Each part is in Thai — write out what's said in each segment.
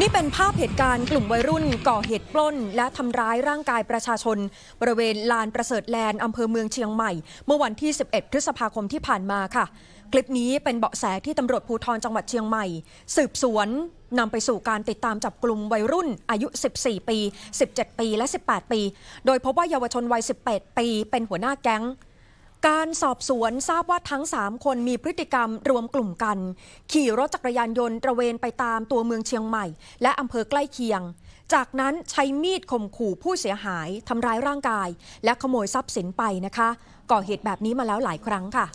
นี่เป็นภาพเหตุการณ์กลุ่มวัยรุ่นก่อเหตุปล้น และทำร้ายร่างกายประชาชน บริเวณลานประเสริฐแลนด์อำเภอเมืองเชียงใหม่ เมื่อวันที่ 11 พฤษภาคมที่ผ่านมาค่ะ คลิปนี้เป็นเบาะแสที่ตำรวจภูธรจังหวัดเชียงใหม่ สืบสวนนำไปสู่การติดตามจับกลุ่มวัยรุ่นอายุ 14 ปี 17 ปี และ 18 ปี โดยพบว่าเยาวชนวัย 18 ปี เป็นหัวหน้าแก๊ง การสอบสวนทราบว่าทั้ง 3 คนมีพฤติกรรมรวมกลุ่มกัน ขี่รถจักรยานยนต์ตระเวนไปตามตัวเมืองเชียงใหม่ และอำเภอใกล้เคียง จากนั้นใช้มีดข่มขู่ผู้เสียหายทำร้ายร่างกาย และขโมยทรัพย์สินไปนะคะ ก่อเหตุแบบนี้มาแล้วหลายครั้งค่ะ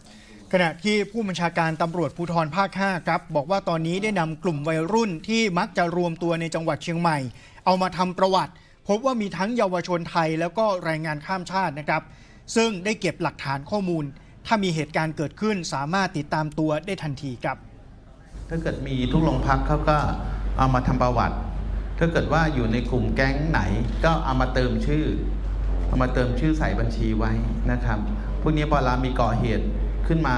ขณะที่ผู้บัญชาการตำรวจภูธรภาค 5 ครับ บอกว่าตอนนี้ได้นำกลุ่มวัยรุ่นที่มักจะรวมตัวในจังหวัดเชียงใหม่ เอามาทำประวัติ พบว่ามีทั้งเยาวชนไทยแล้วก็แรงงานข้ามชาตินะครับ ซึ่งได้เก็บหลักฐานข้อมูล ถ้ามีเหตุการณ์เกิดขึ้นสามารถติดตามตัวได้ทันทีครับ ถ้าเกิดมีทุกโรงพักเขาก็เอามาทำประวัติ ถ้าเกิดว่าอยู่ในกลุ่มแก๊งไหน ก็เอามาเติมชื่อ เอามาเติมชื่อใส่บัญชีไว้นะครับ พวกนี้พอเรามีก่อเหตุขึ้นมา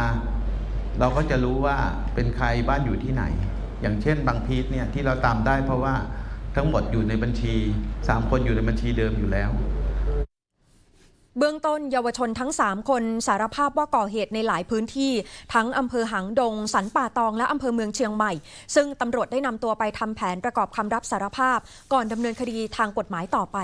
เราก็จะรู้ว่าเป็นใครบ้านอยู่ที่ไหน อย่างเช่นบางพีทเนี่ยที่เราตามได้เพราะว่าทั้งหมดอยู่ในบัญชีสามคนอยู่ในบัญชีเดิมอยู่แล้ว เบื้องต้นเยาวชนทั้ง 3 คนสารภาพว่าก่อเหตุในหลายพื้นที่ ทั้งอำเภอหางดง สันป่าตองและอำเภอเมืองเชียงใหม่ ซึ่งตำรวจได้นำตัวไปทำแผนประกอบคำรับสารภาพ ก่อนดำเนินคดีทางกฎหมายต่อไป